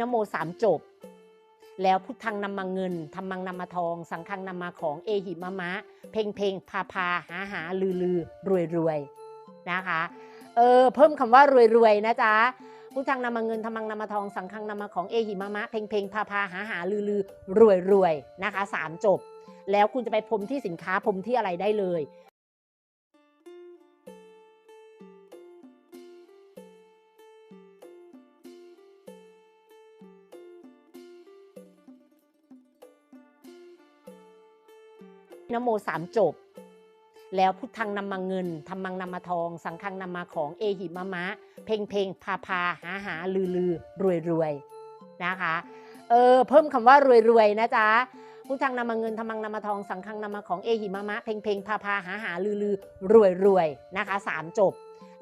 นโมสามจบ แล้วพุทธังนำมาเงินธรรมังนำมาทอง สังฆังนำมาของเอหิมะมะ เพลงเพลงพาพาหาหาลือลือรวยรวยนะคะเออเพิ่มคำว่ารวยรวยนะจ๊ะพุทธังนำมาเงินธรรมังนำมาทองสังฆังนำมาของเอหิมะมะเพลงเพลงพาพาหาหาลือลือรวยรวยนะคะสามจบ แล้วคุณจะไปพรมที่สินค้าพรมที่อะไรได้เลย นโมสามจบ แล้วพุทธังนำมาเงินธรรมังนำมาทอง สังฆังนำมาของเอหิมะมะ เพลงเพลงพาพาหาหาลือลือรวยรวยนะคะเออเพิ่มคำว่ารวยรวยนะจ๊ะพุทธังนำมาเงินธรรมังนำมาทอง สังฆังนำมาของเอหิมะมะ เพลงเพลงพาพาหาหาลือลือรวยรวยนะคะสามจบ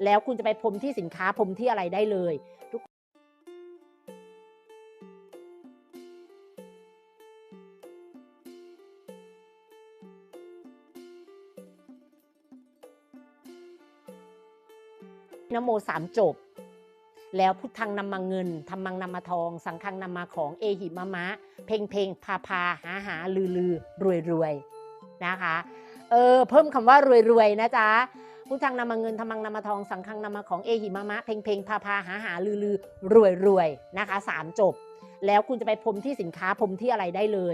แล้วคุณจะไปพรมที่สินค้าพรมที่อะไรได้เลย นโมสามจบ แล้วพุทธังนำมาเงินธรรมังนำมาทอง สังฆังนำมาของเอหิมะมะ เพลงเพลงพาพาหาหาลือลือรวยรวยนะคะเออเพิ่มคำว่ารวยรวยนะจ๊ะพุทธังนำมาเงินธรรมังนำมาทอง สังฆังนำมาของเอหิมะมะ เพลงเพลงพาพาหาหาลือลือรวยรวยนะคะสามจบ แล้วคุณจะไปพรมที่สินค้าพรมที่อะไรได้เลย